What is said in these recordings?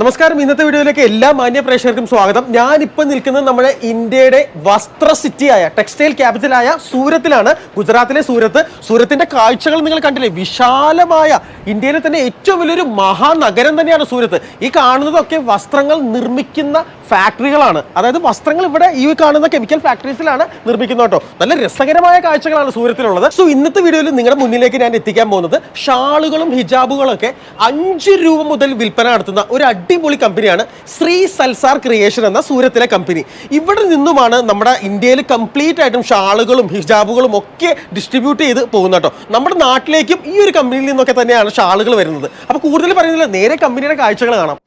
നമസ്കാരം. ഇന്നത്തെ വീഡിയോയിലേക്ക് എല്ലാ മാന്യ പ്രേക്ഷകർക്കും സ്വാഗതം. ഞാനിപ്പോൾ നിൽക്കുന്നത് നമ്മുടെ ഇന്ത്യയുടെ വസ്ത്ര സിറ്റിയായ ടെക്സ്റ്റൈൽ ക്യാപിറ്റലായ സൂരത്തിലാണ്. ഗുജറാത്തിലെ സൂരത്ത്. സൂരത്തിന്റെ കാഴ്ചകൾ നിങ്ങൾ കണ്ടില്ലേ? വിശാലമായ ഇന്ത്യയിലെ തന്നെ ഏറ്റവും വലിയൊരു മഹാനഗരം തന്നെയാണ് സൂരത്ത്. ഈ കാണുന്നതൊക്കെ വസ്ത്രങ്ങൾ നിർമ്മിക്കുന്ന ഫാക്ടറികളാണ്. അതായത് വസ്ത്രങ്ങൾ ഇവിടെ ഈ കാണുന്ന കെമിക്കൽ ഫാക്ടറീസിലാണ് നിർമ്മിക്കുന്നത് കേട്ടോ. നല്ല രസകരമായ കാഴ്ചകളാണ് സൂരത്തിലുള്ളത്. സോ ഇന്നത്തെ വീഡിയോയിൽ നിങ്ങളുടെ മുന്നിലേക്ക് ഞാൻ എത്തിക്കാൻ പോകുന്നത് ഷാളുകളും ഹിജാബുകളും ഒക്കെ അഞ്ച് രൂപ മുതൽ വിൽപ്പന നടത്തുന്ന ഒരു അടിപൊളി കമ്പനിയാണ് ശ്രീ സൽസാർ ക്രിയേഷൻ എന്ന സൂരത്തിലെ കമ്പനി. ഇവിടെ നിന്നുമാണ് നമ്മുടെ ഇന്ത്യയിൽ കംപ്ലീറ്റ് ആയിട്ടും ഷാളുകളും ഹിജാബുകളും ഒക്കെ ഡിസ്ട്രിബ്യൂട്ട് ചെയ്ത് പോകുന്ന കേട്ടോ. നമ്മുടെ നാട്ടിലേക്കും ഈ ഒരു കമ്പനിയിൽ നിന്നൊക്കെ തന്നെയാണ് ഷാളുകൾ വരുന്നത്. അപ്പോൾ കൂടുതൽ പറയുന്നില്ല നേരെ കമ്പനിയുടെ കാഴ്ചകൾ കാണാം.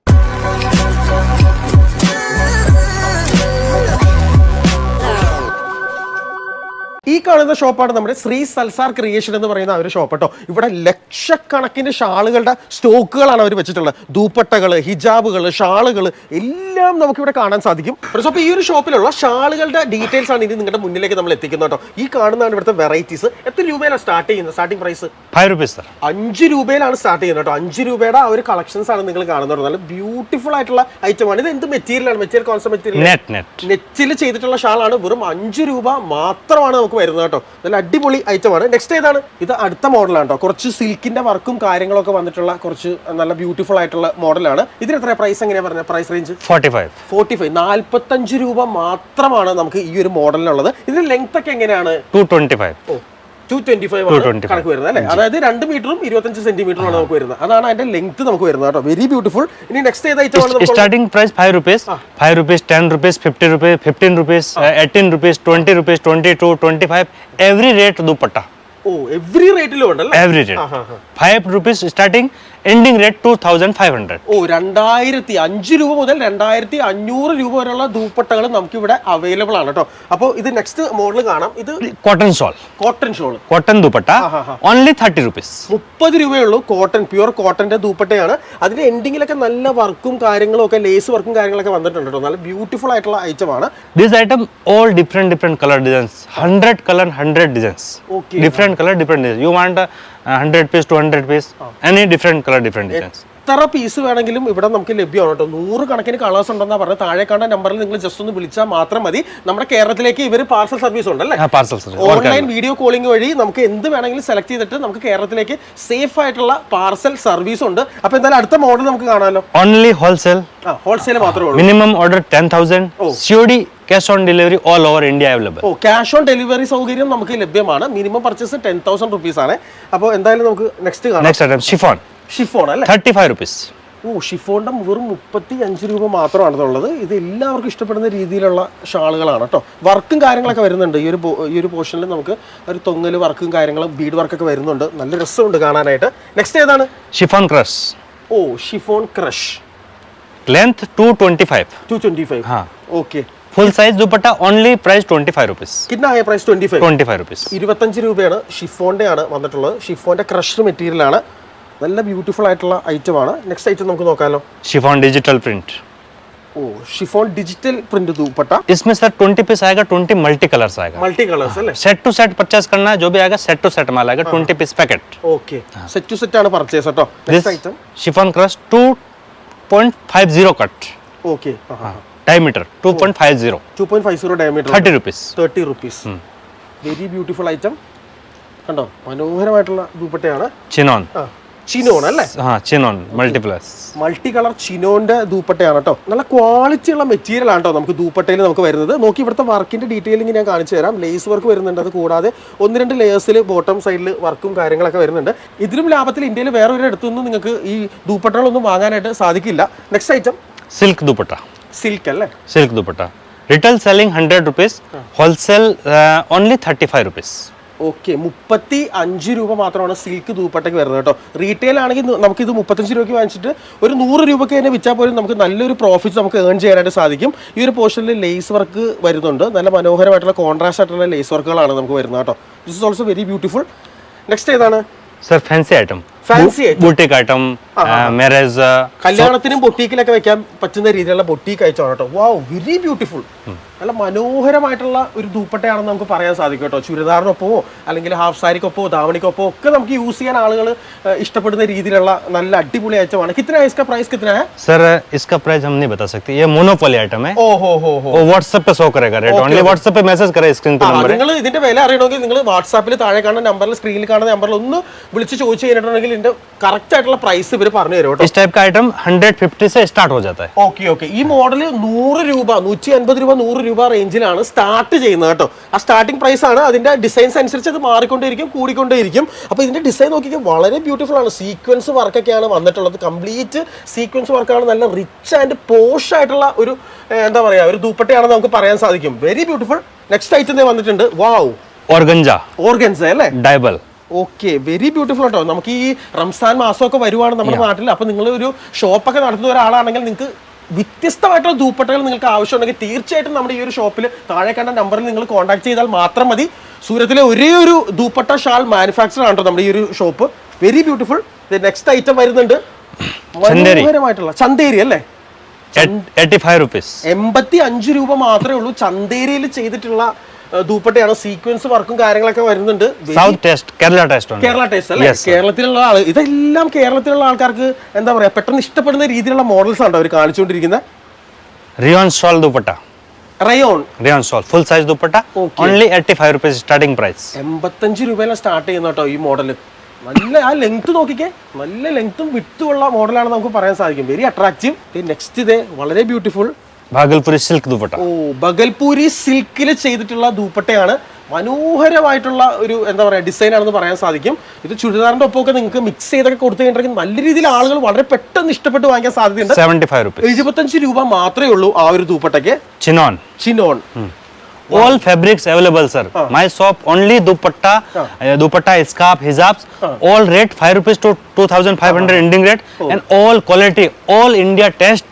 ഈ കാണുന്ന ഷോപ്പാണ് നമ്മുടെ ശ്രീ സൽസാർ ക്രിയേഷൻ എന്ന് പറയുന്ന ഒരു ഷോപ്പ് കേട്ടോ. ഇവിടെ ലക്ഷക്കണക്കിന് ഷാളുകളുടെ സ്റ്റോക്കുകളാണ് അവർ വെച്ചിട്ടുള്ളത്. ദൂപ്പട്ടകൾ ഹിജാബുകൾ ഷാളുകൾ എല്ലാം നമുക്ക് ഇവിടെ കാണാൻ സാധിക്കും. അപ്പോൾ ഈ ഒരു ഷോപ്പിലുള്ള ഷാളുകളുടെ ഡീറ്റെയിൽസ് ആണ് ഇനി നിങ്ങളുടെ മുന്നിലേക്ക് നമ്മൾ എത്തിക്കുന്നത് കേട്ടോ. ഈ കാണുന്നതാണ് ഇവിടുത്തെ വെറൈറ്റീസ് എത്ര രൂപയിലാണ് സ്റ്റാർട്ട് ചെയ്യുന്നത്? Starting price five rupees sir അഞ്ച് രൂപയിലാണ് സ്റ്റാർട്ട് ചെയ്യുന്നത് കേട്ടോ. അഞ്ച് രൂപയുടെ ആ ഒരു കളക്ഷൻസ് ആണ് നിങ്ങൾ കാണുന്നത് നല്ല ബ്യൂട്ടിഫുൾ ആയിട്ടുള്ള ഐറ്റം ആണ്. ഇത് എന്ത് മെറ്റീരിയലാണ് material concept material net net നെറ്റിൽ ചെയ്തിട്ടുള്ള ഷാളാണ്. വെറും അഞ്ച് രൂപ മാത്രമാണ് നമുക്ക് വരുന്നത് കേട്ടോ. നല്ല അടിപൊളി ഐറ്റമാണ് നെക്സ്റ്റ് ഏതാണ്? ഇത് അടുത്ത മോഡലാണ് കേട്ടോ. കുറച്ച് സിൽക്കിന്റെ വർക്കും കാര്യങ്ങളൊക്കെ വന്നിട്ടുള്ള കുറച്ച് നല്ല ബ്യൂട്ടിഫുൾ ആയിട്ടുള്ള മോഡലാണ് ഇതിന് എത്ര പ്രൈസ് എങ്ങനെയാ പറഞ്ഞ price range forty five forty five നാല്പത്തഞ്ച് രൂപ മാത്രമാണ് നമുക്ക് ഈ ഒരു മോഡലിനുള്ളത് ഇതിന്റെ ലെങ്ത് ഒക്കെ എങ്ങനെയാണ്? Two twenty five oh two twenty five ആണ് 225. കണക്ക് വരുന്നത് അല്ലേ അതായത് രണ്ട് മീറ്ററും ഇരുപത്തഞ്ച് സെന്റിമീറ്ററുമാണ് നമുക്ക് വരുന്നത് അതാണ് അതിന്റെ ലെങ്ത് നമുക്ക് വരുന്നത് കേട്ടോ വെരി ബ്യൂട്ടിഫുൾ ഇനി നെക്സ്റ്റ് ഏത് ഐറ്റം ആണ് price five rupees five rupees ten rupees fifty rupees fifteen rupees uh, eighteen rupees twenty rupees twenty two twenty five every rate dupatta oh every റേറ്റിലും ഉണ്ടല്ലേ every rate five rupees starting ending rate two thousand five hundred oh രണ്ടായിരത്തി അഞ്ച് രൂപ മുതൽ രണ്ടായിരത്തി അഞ്ഞൂറ് രൂപ വരെയുള്ള ദൂപ്പട്ടകൾ നമുക്ക് ഇവിടെ അവൈലബിൾ ആണ് കേട്ടോ. അപ്പോൾ ഇത് നെക്സ്റ്റ് മോഡൽ കാണാം. ഇത് cotton shawl cotton shawl cotton dupatta. Only thirty rupees മുപ്പത് രൂപയുള്ളൂ കോട്ടൺ പ്യുവർ കോട്ടന്റെ ദൂപ്പട്ടയാണ്. അതിന്റെ എൻഡിങ്ങിലൊക്കെ നല്ല വർക്കും കാര്യങ്ങളും ഒക്കെ ലേസ് വർക്കും കാര്യങ്ങളൊക്കെ വന്നിട്ടുണ്ട് കേട്ടോ. നല്ല ബ്യൂട്ടിഫുൾ ആയിട്ടുള്ള ഐറ്റം ആണ്. This item all different different color designs. Hundred colour hundred designs Okay. different color different designs. You want piece two hundred piece any piece colour different designs എത്ര പീസ് വേണമെങ്കിലും ഇവിടെ നമുക്ക് ലഭ്യമാണ് കേട്ടോ നൂറ് കണക്കിന് കളേഴ്സ് ഉണ്ടെന്നാ പറഞ്ഞത് താഴെ കാണുന്ന നമ്പറിൽ നിങ്ങൾ ജസ്റ്റ് ഒന്ന് വിളിച്ചാൽ മാത്രം മതി. നമ്മുടെ കേരളത്തിലേക്ക് ഇവർ പാർസൽ സർവീസ് ഉണ്ടല്ലേ? പാർസൽ ഓൺലൈൻ വീഡിയോ കോളിംഗ് വഴി നമുക്ക് എന്ത് വേണമെങ്കിലും സെലക്ട് ചെയ്തിട്ട് നമുക്ക് കേരളത്തിലേക്ക് സേഫ് ആയിട്ടുള്ള പാർസൽ സർവീസ് ഉണ്ട്. അപ്പൊ എന്തായാലും അടുത്ത മോഡൽ നമുക്ക് കാണാമല്ലോ ഓൺലി ഹോൾസെയിൽ ഹോൾസെയിൽ മാത്രമേ ഉള്ളൂ. Minimum order ten thousand cash on delivery all over India available oh cash on delivery സൗകര്യം നമുക്ക് ലഭ്യമാണ്. Minimum purchase ten thousand rupees ആണ്. അപ്പോൾ എന്തായാലും നമുക്ക് next next item chiffon chiffon അല്ലേ? തേർട്ടി ഫൈവ് റുപ്പീസ് ഓ ഷിഫോണിന്റെ വെറും മുപ്പത്തി അഞ്ച് രൂപ മാത്രമാണെന്നുള്ളത് ഇത് എല്ലാവർക്കും ഇഷ്ടപ്പെടുന്ന രീതിയിലുള്ള ഷാളുകളാണ് കേട്ടോ. വർക്കും കാര്യങ്ങളൊക്കെ വരുന്നുണ്ട്. ഈ ഒരു ഈ ഒരു പോർഷനിൽ നമുക്ക് ഒരു തൊങ്ങൽ വർക്കും കാര്യങ്ങളും ബീഡ് വർക്കൊക്കെ വരുന്നുണ്ട്. നല്ല രസമുണ്ട് കാണാനായിട്ട്. നെക്സ്റ്റ് ഏതാണ്? Chiffon crush oh chiffon crush length two twenty five two twenty five okay full size dupatta only price twenty five rupees കിഡ്ന ആയ price twenty five twenty five rupees ഇരുപത്തഞ്ച് രൂപയാണ് ഷിഫോന്റെ ആണ് വന്നിട്ടുള്ളത് ഷിഫോന്റെ ക്രഷ് മെറ്റീരിയൽ ആണ് നല്ല ബ്യൂട്ടിഫുൾ ആയിട്ടുള്ള item ആണ് next item നമുക്ക് നോക്കാമല്ലോ शिफॉन डिजिटल प्रिंट ഓ ഷിഫോൺ ഡിജിറ്റൽ പ്രിന്റ് ദൂപ്പട്ട इसमें सर ट्वेंटी पीस आएगा ट्वेंटी मल्टी कलर्स आएगा മൾട്ടി കളേഴ്സ് അല്ലേ सेट टू सेट परचेस करना है जो भी आएगा सेट टू सेट माल आएगा twenty piece packet okay set two set ആണ് പർച്ചേസ് കേട്ടോ this next item chiffon crush two point five zero cut okay diameter diameter 2.50 2.50 diameter 30 rupees. 30 rupees. Very beautiful item കണ്ടോ? മനോഹരമായിട്ടുള്ള ദൂപ്പട്ടയാണ്. ചിനോൺ ചിനോൺ അല്ലേ? ആ chinon മൾട്ടിപ്ലസ് മൾട്ടി കളർ ചിനോന്റെ ദൂപ്പട്ടയാണ് കേട്ടോ. നല്ല ക്വാളിറ്റി ഉള്ള മെറ്റീരിയൽ ആണ് കേട്ടോ നമുക്ക് ദൂപ്പട്ടയിൽ നമുക്ക് വരുന്നത്. നോക്കി ഇവിടുത്തെ വർക്കിന്റെ ഡീറ്റെയിലിംഗ് ഞാൻ കാണിച്ചു തരാം. ലേസ് വർക്ക് വരുന്നുണ്ട് അത് കൂടാതെ ഒന്ന് രണ്ട് ലേയേഴ്സിൽ ബോട്ടം സൈഡിൽ വർക്കും കാര്യങ്ങളൊക്കെ വരുന്നുണ്ട്. ഇതിലും ലാഭത്തിൽ ഇന്ത്യയിൽ വേറെ ഒരിടത്തുനിന്നും നിങ്ങൾക്ക് ഈ ദൂപ്പട്ടകളൊന്നും വാങ്ങാനായിട്ട് സാധിക്കില്ല. Next item silk dupatta. Silk അല്ലേ? Silk dupatta retail selling hundred rupees wholesale only thirty five rupees okay മുപ്പത്തി അഞ്ച് രൂപ മാത്രമാണ് സിൽക്ക് ദൂപ്പട്ടയ്ക്ക് വരുന്നത് കേട്ടോ. റീറ്റെയിൽ ആണെങ്കിൽ നമുക്ക് ഇത് മുപ്പത്തഞ്ച് രൂപയ്ക്ക് വാങ്ങിച്ചിട്ട് ഒരു നൂറ് രൂപയ്ക്ക് തന്നെ വിച്ചാൽ പോലും നമുക്ക് നല്ലൊരു പ്രോഫിറ്റ് നമുക്ക് ഏൺ ചെയ്യാനായിട്ട് സാധിക്കും. ഈ ഒരു പോർഷനിൽ ലേസ് വർക്ക് വരുന്നുണ്ട്. നല്ല മനോഹരമായിട്ടുള്ള കോൺട്രാസ്റ്റ് ആയിട്ടുള്ള ലേസ് വർക്കുകളാണ് നമുക്ക് വരുന്നത് കേട്ടോ. This is also very beautiful next ഏതാണ്? സർ ഫാൻസി ഐറ്റം ബൂട്ടിക് ആയിട്ടും. മാരേജ് കല്യാണത്തിനും ബൊട്ടീക്കിലൊക്കെ വെക്കാൻ പറ്റുന്ന രീതിയിലുള്ള ബൊട്ടീക്ക് അയച്ചോണം കേട്ടോ. വാ വെരി ബ്യൂട്ടിഫുൾ നല്ല മനോഹരമായിട്ടുള്ള ഒരു ദൂപ്പട്ടയാണെന്ന് നമുക്ക് പറയാൻ സാധിക്കും കേട്ടോ. ചുരിദാറിനൊപ്പമോ അല്ലെങ്കിൽ ഹാഫ് സാരിക്കൊപ്പമോ ധാവണിക്കൊപ്പമോ ഒക്കെ നമുക്ക് യൂസ് ചെയ്യാൻ ആളുകൾ ഇഷ്ടപ്പെടുന്ന രീതിയിലുള്ള നല്ല അടിപൊളി ഐറ്റമാണ്. कितना है इसका प्राइस कितना है इसका प्राइस हम नहीं बता सकते. ये मोनोपोली आइटम है. ओ हो हो हो पे शो करेगा रेट ओनली व्हाट्सएप पे मैसेज करें स्क्रीन पे नंबर നിങ്ങൾ ഇതിന്റെ വില അറിയണമെങ്കിൽ നിങ്ങൾ വാട്സാപ്പിൽ താഴെ കാണുന്ന നമ്പറിൽ സ്ക്രീനിൽ കാണുന്ന നമ്പറിൽ ഒന്ന് വിളിച്ച് ചോദിച്ചു കഴിഞ്ഞിട്ടുണ്ടെങ്കിൽ ഇതിന്റെ കറക്റ്റ് ആയിട്ടുള്ള പ്രൈസ് ഇവർ പറഞ്ഞു തരും കേട്ടോ इस टाइप का आइटम 150 से स्टार्ट हो जाता है ഓക്കെ ഓക്കെ ഈ മോഡൽ നൂറ് രൂപ നൂറ്റി അൻപത് രൂപ നൂറ് രൂപ റേഞ്ചിലാണ് സ്റ്റാർട്ട് ചെയ്യുന്നത് കേട്ടോ ആ സ്റ്റാർട്ടിംഗ് പ്രൈസ് ആണ് അതിന്റെ ഡിസൈൻസ് അനുസരിച്ച് അത് മാറിക്കൊണ്ടേയിരിക്കും കൂടിക്കൊണ്ടേയിരിക്കും അപ്പോൾ ഇതിന്റെ ഡിസൈൻ നോക്കിയാൽ വളരെ ബ്യൂട്ടിഫുൾ ആണ് സീക്വൻസ് വർക്കൊക്കെയാണ് വന്നിട്ടുള്ളത് കംപ്ലീറ്റ് സീക്വൻസ് വർക്കാണ് നല്ല റിച്ച് ആൻഡ് പോഷ് ആയിട്ടുള്ള ഒരു ഏർ, എന്താ പറയാ ഒരു ദൂപ്പട്ടയാണെന്ന് നമുക്ക് പറയാൻ സാധിക്കും വെരി ബ്യൂട്ടിഫുൾ നെക്സ്റ്റ് ഐറ്റം വന്നിട്ടുണ്ട് വാവ് ऑर्गंजा ഓർഗൻസ് അല്ലേ डाइबल ഓക്കെ വെരി ബ്യൂട്ടിഫുൾ കേട്ടോ നമുക്ക് ഈ റംസാൻ മാസമൊക്കെ വരുവാണ് നമ്മുടെ നാട്ടിൽ അപ്പൊ നിങ്ങൾ ഒരു ഷോപ്പൊക്കെ നടത്തുന്ന ഒരാളാണെങ്കിൽ നിങ്ങൾക്ക് വ്യത്യസ്തമായിട്ടുള്ള ദൂപ്പട്ടകൾ നിങ്ങൾക്ക് ആവശ്യമുണ്ടെങ്കിൽ തീർച്ചയായിട്ടും നമ്മുടെ ഈ ഒരു ഷോപ്പിൽ താഴെ കണ്ട നമ്പറിൽ നിങ്ങൾ കോൺടാക്ട് ചെയ്താൽ മാത്രം മതി. സൂരത്തിലെ ഒരേ ഒരു ദൂപ്പട്ട ഷാൾ മാനുഫാക്ചർ ആണോ നമ്മുടെ ഈ ഒരു shop very beautiful next item വരുന്നുണ്ട്. മനോഹരമായിട്ടുള്ള ചന്തേരി അല്ലേ? എൺപത്തി അഞ്ച് രൂപ മാത്രമേ ഉള്ളൂ ചന്തേരിയിൽ ചെയ്തിട്ടുള്ള ദൂപ്പട്ടയാണ്? സീക്വൻസ് വർക്കും കാര്യങ്ങളൊക്കെ വരുന്നുണ്ട്. South taste Kerala taste Kerala taste അല്ലേ? കേരളത്തിലുള്ള ആൾ ഇതെല്ലാം കേരളത്തിലുള്ള ആൾക്കാർക്ക് എന്താ പറയാ പെട്ടെന്ന് ഇഷ്ടപ്പെടുന്ന രീതിയിലുള്ള മോഡൽസ് ആണ് അവർ കാണിച്ചുകൊണ്ടിരിക്കുന്നത് rayon shawl dupatta. Rayon rayon shawl full size dupatta. Only eighty five rupees starting price എൺപത്തഞ്ച് രൂപയിലാണ് സ്റ്റാർട്ട് ചെയ്യുന്ന കേട്ടോ ഈ മോഡൽ നല്ല ആ ലെങ്ത് നോക്കിക്കേ. നല്ല ലെങ്ത്തും വിട്ടുമുള്ള മോഡലാണ് നമുക്ക് പറയാൻ സാധിക്കും. വെരി അട്രാക്റ്റീവ് നെക്സ്റ്റ് ഇത് വളരെ ബ്യൂട്ടിഫുൾ ഭാഗൽപൂരി സിൽക്ക് ദുപ്പട്ട. ഓ ഭഗൽപൂരി സിൽക്കിൽ ചെയ്തിട്ടുള്ള ദുപ്പട്ടയാണ്. മനോഹരമായിട്ടുള്ള ഒരു എന്താ പറയുക ഡിസൈൻ ആണെന്ന് പറയാൻ സാധിക്കും. ഇത് ചുരിദാറിന്റെ ഒപ്പമൊക്കെ നിങ്ങൾക്ക് മിക്സ് ചെയ്തൊക്കെ കൊടുത്തു കഴിഞ്ഞിട്ടുണ്ടെങ്കിൽ നല്ല രീതിയിൽ ആളുകൾ വളരെ പെട്ടെന്ന് ഇഷ്ടപ്പെട്ട് വാങ്ങിക്കാൻ സാധ്യതയുണ്ട്. സെവന്റി ഫൈവ് റുപ്പീസ് എഴുപത്തഞ്ച് രൂപ മാത്രമേ ഉള്ളൂ ആ ഒരു ദുപ്പട്ടയ്ക്ക്. Chinon. Chinon. all fabrics available sir. My my shop only dupatta uh. uh, dupatta scarf hijabs uh. all rate 5 rupees to 2500 uh. ending rate oh. and all quality all india test.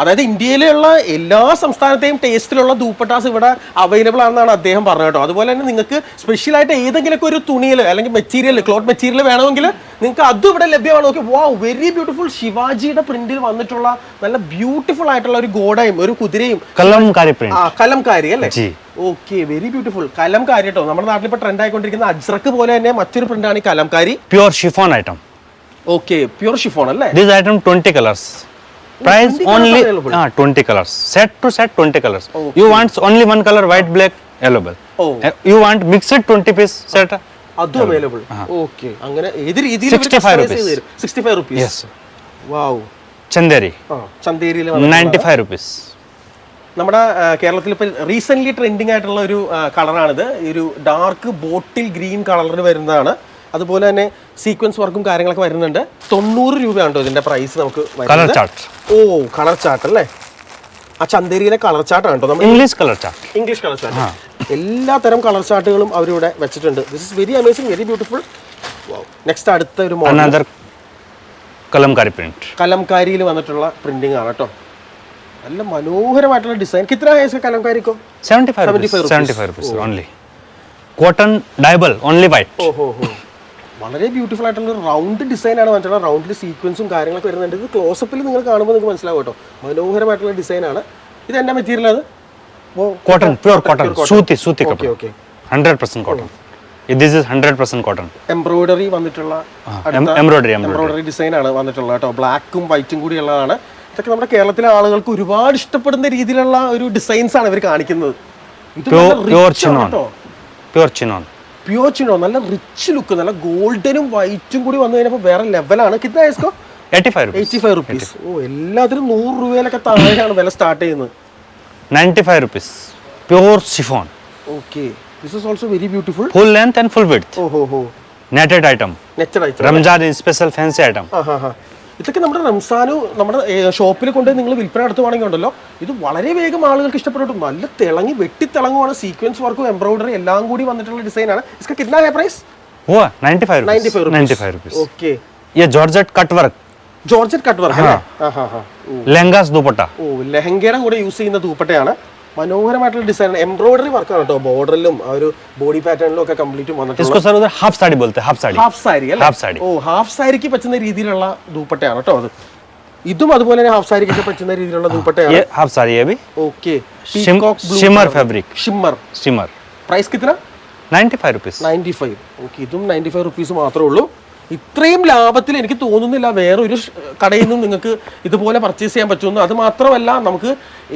അതായത് ഇന്ത്യയിലുള്ള എല്ലാ സംസ്ഥാനത്തെയും ടേസ്റ്റിലുള്ള ദൂപ്പട്ടാസ് ഇവിടെ available ആണെന്നാണ് അദ്ദേഹം പറഞ്ഞത് കേട്ടോ. അതുപോലെ തന്നെ നിങ്ങൾക്ക് സ്പെഷ്യൽ ആയിട്ട് ഏതെങ്കിലുമൊക്കെ ഒരു തുണിയിൽ അല്ലെങ്കിൽ മെറ്റീരിയൽ ക്ലോത്ത് മെറ്റീരിയൽ വേണമെങ്കിൽ നിങ്ങൾക്ക് അതും ഇവിടെ ലഭ്യമാണ്. ഓക്കെ വാ വെരി ബ്യൂട്ടിഫുൾ ശിവാജിയുടെ പ്രിന്റിൽ വന്നിട്ടുള്ള നല്ല ബ്യൂട്ടിഫുൾ ആയിട്ടുള്ള ഒരു ഗോഡയും ഒരു കുതിരയും. ആ കലംകാരി അല്ലേ. ഓക്കെ വെരി ബ്യൂട്ടിഫുൾ കലംകാരി കേട്ടോ. നമ്മുടെ നാട്ടിൽ ഇപ്പൊ ട്രെൻഡ് ആയിക്കൊണ്ടിരിക്കുന്ന അജ്രക്ക് പോലെ തന്നെ മറ്റൊരു പ്രിന്റാണ് ഈ Kalamkari. Pure chiffon item okay pure chiffon അല്ലേ? This item 20 colors. Price only ah 20 colors set to set 20 colors okay. you want only one color white black available Oh. Uh, you want mixed 20 piece set അതും available okay അങ്ങനെ ഏത് രീതിയിൽ 65 rupees. Sixty five rupees wow chanderi ചന്തേരിയിൽ 95 rupees നമ്മുടെ ആ, കേരളത്തിൽ ഇപ്പൊ recent trending ആയിട്ടുള്ള ഒരു കളറാണിത് ഒരു ഡാർക്ക് ബോട്ടിൽ ഗ്രീൻ കളറിൽ വരുന്നതാണ് അതുപോലെ തന്നെ സീക്വൻസ് വർക്കും കാര്യങ്ങളൊക്കെ വരുന്നുണ്ട്. തൊണ്ണൂറ് രൂപയാണ് ഇതിന്റെ പ്രൈസ് നമുക്ക് വരുന്നത്. ഓ കളർ ചാർട്ട് അല്ലേ? ആ ചന്തേരിയിലെ കളർ ചാർട്ടാണ് കേട്ടോ നമ്മൾ colour chart English colour chart എല്ലാ തരം കളർ ചാർട്ടുകളും അവരിവിടെ വെച്ചിട്ടുണ്ട്. This is very amazing very beautiful next അടുത്ത ഒരു മോഡൽ കലംകാരി പ്രിന്റ് കലംകാരിയിൽ വന്നിട്ടുള്ള പ്രിന്റിംഗ് ആണ് കേട്ടോ. നല്ല മനോഹരമായിട്ടുള്ള ഡിസൈൻ കിത്ര है കലംകാരിക്കോ? 75 five 75 75 only cotton dyeable only white oh ഓഹോ ഹോ വളരെ ബ്യൂട്ടിഫുൾ ആയിട്ടുള്ള ഒരു റൗണ്ട് ഡിസൈനാണ് ആണ് വന്നിട്ടുള്ള റൗണ്ടിൽ സീക്വൻസും കാര്യങ്ങളൊക്കെ വരുന്നുണ്ട്. ഇത് ക്ലോസപ്പിൽ നിങ്ങൾ കാണുമ്പോൾ നിങ്ങൾക്ക് മനസ്സിലാവും കേട്ടോ. മനോഹരമായിട്ടുള്ള ഡിസൈനാണ് ഇത് എന്നാ മെറ്റീരിയൽ അത്? കോട്ടൺ പ്യൂർ കോട്ടൺ സൂത്തി സൂത്തി suti okay hundred okay 100% cotton. This is 100% cotton embroidery വന്നിട്ടുള്ള embroidery എംബ്രോയിഡറി ഡിസൈനാണ് ആണ് വന്നിട്ടുള്ളത് കേട്ടോ. ബ്ലാക്കും വൈറ്റും കൂടി ഉള്ളതാണ്. ഇതൊക്കെ നമ്മുടെ കേരളത്തിലെ ആളുകൾക്ക് ഒരുപാട് ഇഷ്ടപ്പെടുന്ന രീതിയിലുള്ള ഒരു ഡിസൈൻസ് ആണ് ഇവർ കാണിക്കുന്നത്. ഇത് chinon pure chinon. Pure chinon നല്ല റിച്ച് ലുക്ക് നല്ല ഗോൾഡനും വൈറ്റും കൂടി വന്നു കഴിഞ്ഞപ്പോൾ വേറെ ലെവലാണ് കിട്ടുന്ന ഐസ്കോ എയ്റ്റി ഫൈവ് റുപ്പീസ് ഓ എല്ലാത്തിനും നൂറ് രൂപയിലൊക്കെ താഴെയാണ് വില സ്റ്റാർട്ട് ചെയ്യുന്നത്. Ninety five rupees pure chiffon okay this is also very beautiful full length and full width oh ഹോ ഹോ netted item netted item Ramzan special fancy item ഇതൊക്കെ നമ്മുടെ റംസാനു നമ്മുടെ ഷോപ്പിൽ കൊണ്ട് നിങ്ങൾ വിൽപ്പന നടത്തുവാണെങ്കിൽ ഉണ്ടല്ലോ ഇത് വളരെ വേഗം ആളുകൾക്ക് ഇഷ്ടപ്പെട്ടു നല്ല തിളങ്ങി വെട്ടി തിളങ്ങുവാണ് സീക്വൻസ് വർക്കും എംബ്രോയിഡറി എല്ലാം കൂടി വന്നിട്ടുള്ള ഡിസൈനാണ് इसका कितना है प्राइस वो 95 rupees 95 rupees 95 rupees ഓക്കെ ये georgette cut work georgette cut work അല്ലേ ആ ഹാ ഹാ lehengas dupatta ഓ ലെഹങ്കയുടെ കൂടെ യൂസ് ചെയ്യുന്ന ദൂപ്പട്ടയാണ് മനോഹരമായിട്ടുള്ള ഡിസൈൻ എംബ്രോയിഡറി വർക്കാണ് കേട്ടോ. ബോർഡറിലും ആ ഒരു ബോഡി പാറ്റേണിലും ഒക്കെ കംപ്ലീറ്റ് വന്നിട്ടുണ്ട് ഹാഫ് സാരി പോലത്തെ half sari half sari half sari oh half സാരിക്ക് പറ്റുന്ന രീതിയിലുള്ള ദൂപ്പട്ടയാണ് കേട്ടോ അത്. ഇതും അതുപോലെ തന്നെ ഹാഫ് സാരിക്ക് പറ്റുന്ന രീതിയിലുള്ള ദൂപ്പട്ടയാണ്. Half sari Abi okay shimmer fabric shimmer shimmer price കിത്ര 95 രൂപ 95 ഓക്കേ ഇതും 95 റുപ്പീസ് മാത്രമേ ഉള്ളൂ. ഇത്രയും ലാഭത്തിൽ എനിക്ക് തോന്നുന്നില്ല വേറൊരു കടയിൽ നിന്നും നിങ്ങൾക്ക് ഇതുപോലെ പർച്ചേസ് ചെയ്യാൻ പറ്റുമെന്ന്. അത് മാത്രമല്ല നമുക്ക്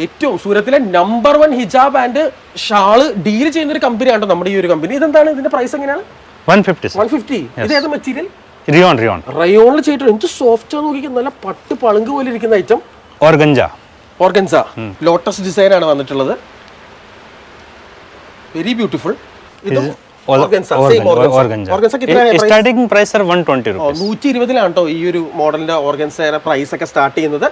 ഏറ്റവും സൂരത്തിലെ number one hijab and shawl deal ചെയ്യുന്ന ഒരു കമ്പനിയാണ് നമ്മുടെ ഈ ഒരു കമ്പനി ഇതെന്താണ്? ഇതിന്റെ പ്രൈസ് എങ്ങനെയാണ്? One fifty one material rayon rayon റയോണിൽ ചെയ്തിട്ട് എന്ത് സോഫ്റ്റ് നോക്കി നല്ല പട്ട് പളുങ്ക് പോലെ ഇരിക്കുന്ന item organza organza lotus design ആണ് വന്നിട്ടുള്ളത്. വെരി ബ്യൂട്ടിഫുൾ ഇത് Or- price organ- same organza organza. Organza starting price are 120 rupees നൂറ്റി ഇരുപതിലാണ് കേട്ടോ ഈ ഒരു മോഡലിന്റെ ഓർഗൻസയുടെ പ്രൈസ് ഒക്കെ സ്റ്റാർട്ട് ചെയ്യുന്നത്.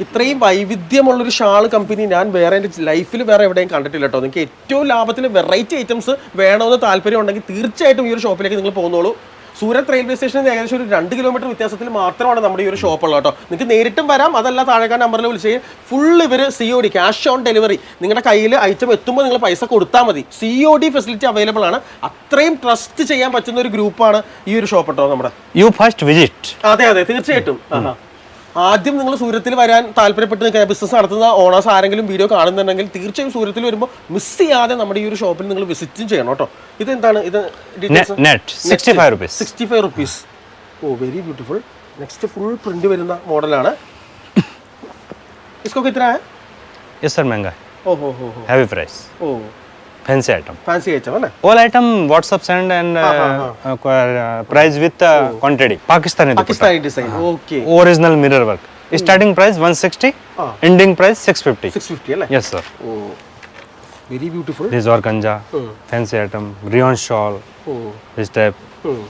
ഇത്രയും വൈവിധ്യമുള്ള ഒരു ഷാൾ കമ്പനി ഞാൻ വേറെ എന്റെ ലൈഫിൽ വേറെ എവിടെയും കണ്ടിട്ടില്ല കേട്ടോ നിങ്ങൾക്ക് ഏറ്റവും ലാഭത്തിൽ വെറൈറ്റി ഐറ്റംസ് വേണമെന്ന് താല്പര്യം ഉണ്ടെങ്കിൽ തീർച്ചയായിട്ടും ഈ ഒരു ഷോപ്പിലേക്ക് നിങ്ങൾ പോകുന്നോളൂ. സൂരത്ത് റെയിൽവേ സ്റ്റേഷനിൽ നിന്ന് ഏകദേശം ഒരു രണ്ട് കിലോമീറ്റർ വ്യത്യാസത്തിൽ മാത്രമാണ് നമ്മുടെ ഈ ഒരു ഷോപ്പ് ഉള്ളത് കേട്ടോ. നിങ്ങൾക്ക് നേരിട്ടും വരാം അതല്ല താഴെക്കാൻ നമ്പറിൽ വിളിച്ച് ഫുൾ ഇവർ C O D cash on delivery നിങ്ങളുടെ കയ്യിൽ ഐറ്റം എത്തുമ്പോൾ നിങ്ങൾ പൈസ കൊടുത്താൽ മതി. C O D facility available ആണ്. അത്രയും ട്രസ്റ്റ് ചെയ്യാൻ പറ്റുന്ന ഒരു ഗ്രൂപ്പാണ് ഈ ഒരു ഷോപ്പ് കേട്ടോ നമ്മുടെ. യു ഫസ്റ്റ് വിസിറ്റ് അതെ അതെ തീർച്ചയായിട്ടും. ആദ്യം നിങ്ങൾ സൂര്യത്തിൽ വരാൻ താല്പര്യപ്പെട്ട് നിൽക്കുക ബിസിനസ് നടത്തുന്ന ഓണേഴ്സ് ആരെങ്കിലും വീഡിയോ കാണുന്നുണ്ടെങ്കിൽ തീർച്ചയായും സൂര്യത്തിൽ വരുമ്പോൾ മിസ് ചെയ്യാതെ നമ്മുടെ ഈ ഒരു ഷോപ്പിൽ നിങ്ങൾ വിസിറ്റും ചെയ്യണം കേട്ടോ ഇത് എന്താണ് ഇത് net, net 65 rupees sixty five rupees ഓ very beautiful next full print വരുന്ന മോഡലാണ് इसको कितना है yes sir महंगा है ഓ ഹോ ഹോ ഹോ heavy fancy item. Fancy item, na? All item WhatsApp send and uh, uh, price with uh, oh. quantity. Pakistani Pakistani design. Uh-huh. Okay. Original mirror work. Starting price 160, uh. ending price 650. 650, right? Yes, sir. Oh. Very beautiful. This organza, oh. fancy item, Rion shawl, oh. this type, oh.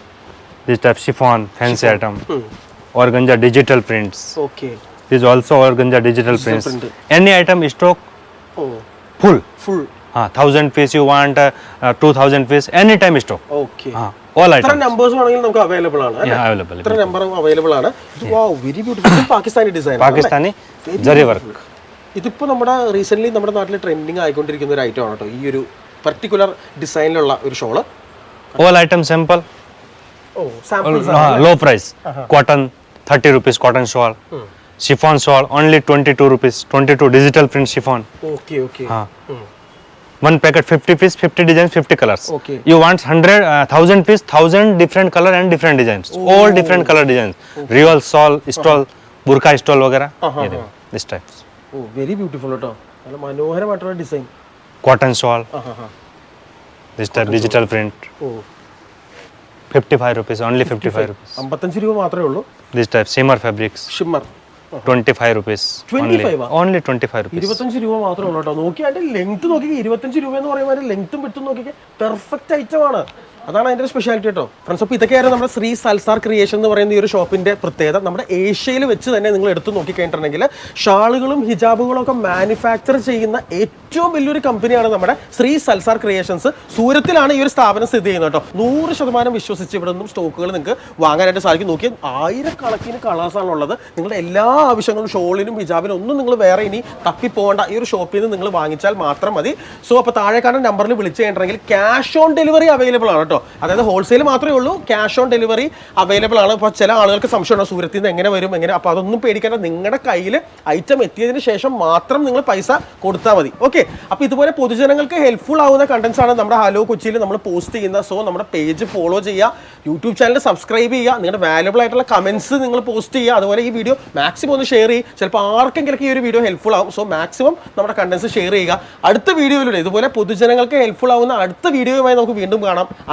this type chiffon, fancy chiffon. item, oh. organza digital prints. Okay. This also organza digital, digital prints. Any item stock, oh. full. Full. Uh, 1000 piece you want uh, uh, 2000 piece anytime stock okay uh, all എത്ര items numbers വേണമെങ്കിലും നമുക്ക് available ആണ് available എത്ര number available ആണ് very beautiful Pakistani design pakistani zari work Recently, നമ്മുടെ recent നമ്മുടെ നാട്ടിൽ trending ആയിക്കൊണ്ടിരിക്കുന്ന ഒരു ഐറ്റം ആണ് കേട്ടോ ഈ ഒരു പർട്ടിക്കുലർ ഡിസൈനിലുള്ള ഒരു shawl all items simple oh samples uh, low price cotton 30 rupees cotton shawl chiffon shawl only 22 rupees 22 digital print chiffon okay okay uh, one packet 50 piece 50 designs 50 colors Okay. you want 100 uh, 1000 piece 1000 different color and different designs all different color designs real shawl stole burqa stole वगैरह ये देखो, this types oh very beautiful കേട്ടോ നല്ല മനോഹരമായിട്ടുള്ള design cotton shawl this type digital print oh 55 rupees only 55 rupees അമ്പത്തഞ്ച് രൂപ മാത്രമേ ഉള്ളൂ this type shimmer fabrics shimmer 25 rupees 25 only ആ? only 25 rupees. ഇരുപത്തഞ്ച് രൂപ മാത്രമേ ഉള്ളൂ കേട്ടോ. നോക്കി അതിന്റെ ലെങ്ത് നോക്കി ഇരുപത്തഞ്ച് രൂപ എന്ന് പറയുമ്പോൾ ലെങ്ത്തും വിട്ടും നോക്കിയാൽ പെർഫെക്റ്റ് ഐറ്റം ആണ്. അതാണ് അതിന്റെ സ്പെഷ്യാലിറ്റി കേട്ടോ. ഫ്രണ്ട്സ് അപ്പോൾ ഇതൊക്കെയായിരുന്നു നമ്മുടെ ശ്രീ സൽസാർ ക്രിയേഷൻ എന്ന് പറയുന്ന ഈ ഒരു ഷോപ്പിന്റെ പ്രത്യേകത. നമ്മുടെ ഏഷ്യയിൽ വെച്ച് തന്നെ നിങ്ങൾ എടുത്തു നോക്കിക്കഴിഞ്ഞിട്ടുണ്ടെങ്കിൽ ഷാളുകളും ഹിജാബുകളും ഒക്കെ മാനുഫാക്ചർ ചെയ്യുന്ന ഏറ്റവും വലിയൊരു കമ്പനിയാണ് നമ്മുടെ ശ്രീ സൽസാർ ക്രിയേഷൻസ് സൂരത്തിലാണ് ഈ ഒരു സ്ഥാപനം സ്ഥിതി ചെയ്യുന്നത് കേട്ടോ. നൂറ് ശതമാനം വിശ്വസിച്ച് ഇവിടെ നിന്നും സ്റ്റോക്കുകൾ നിങ്ങൾക്ക് വാങ്ങാനായിട്ട് സാധിക്കും. നോക്കിയാൽ ആയിരക്കണക്കിന് കളേഴ്സാണ് ഉള്ളത്. നിങ്ങളുടെ എല്ലാ ആവശ്യങ്ങളും ഷോളിനും ഹിജാബിനും ഒന്നും നിങ്ങൾ വേറെ ഇനി തപ്പിപ്പോകേണ്ട ഈ ഒരു ഷോപ്പിൽ നിന്ന് നിങ്ങൾ വാങ്ങിച്ചാൽ മാത്രം മതി. സോ അപ്പോൾ താഴെ കാണുന്ന നമ്പറിൽ വിളിച്ചു കഴിഞ്ഞിട്ടുണ്ടെങ്കിൽ ക്യാഷ് ഓൺ ഡെലിവറി അവൈലബിൾ ആണ് കേട്ടോ. അതായത് ഹോൾസെയിൽ മാത്രമേ ഉള്ളൂ ക്യാഷ് ഓൺ ഡെലിവറി അവൈലബിൾ ആണ്. അപ്പോൾ ചില ആളുകൾക്ക് സംശയമുണ്ടോ? സൂരത്തിൽ നിന്ന് എങ്ങനെ വരും എങ്ങനെ? അപ്പോൾ അതൊന്നും പേടിക്കേണ്ട നിങ്ങളുടെ കയ്യിൽ ഐറ്റം എത്തിയതിന് ശേഷം മാത്രം നിങ്ങൾ പൈസ കൊടുത്താൽ മതി. ഓക്കെ അപ്പോൾ ഇതുപോലെ പൊതുജനങ്ങൾക്ക് ഹെൽപ്ഫുൾ ആവുന്ന കണ്ടൻസ് ആണ് നമ്മുടെ ഹലോ കൊച്ചിയിൽ നമ്മൾ പോസ്റ്റ് ചെയ്യുന്നത്. സോ നമ്മുടെ പേജ് ഫോളോ ചെയ്യുക യൂട്യൂബ് ചാനൽ സബ്സ്ക്രൈബ് ചെയ്യുക നിങ്ങളുടെ വാല്യുബിൾ ആയിട്ടുള്ള കമൻസ് നിങ്ങൾ പോസ്റ്റ് ചെയ്യുക. അതുപോലെ ഈ വീഡിയോ മാക്സിമം ഒന്ന് ഷെയർ ചെയ്യുക. ചിലപ്പോൾ ആർക്കെങ്കിലും ഈ ഒരു വീഡിയോ ഹെൽപ്ഫുൾ ആവും. സോ മാക്സിമം നമ്മുടെ കണ്ടൻസ് ഷെയർ ചെയ്യുക. അടുത്ത വീഡിയോയിലൂടെ ഇതുപോലെ പൊതുജനങ്ങൾക്ക് ഹെൽപ്ഫുൾ ആവുന്ന അടുത്ത വീഡിയോയുമായി നമുക്ക് വീണ്ടും കാണാം.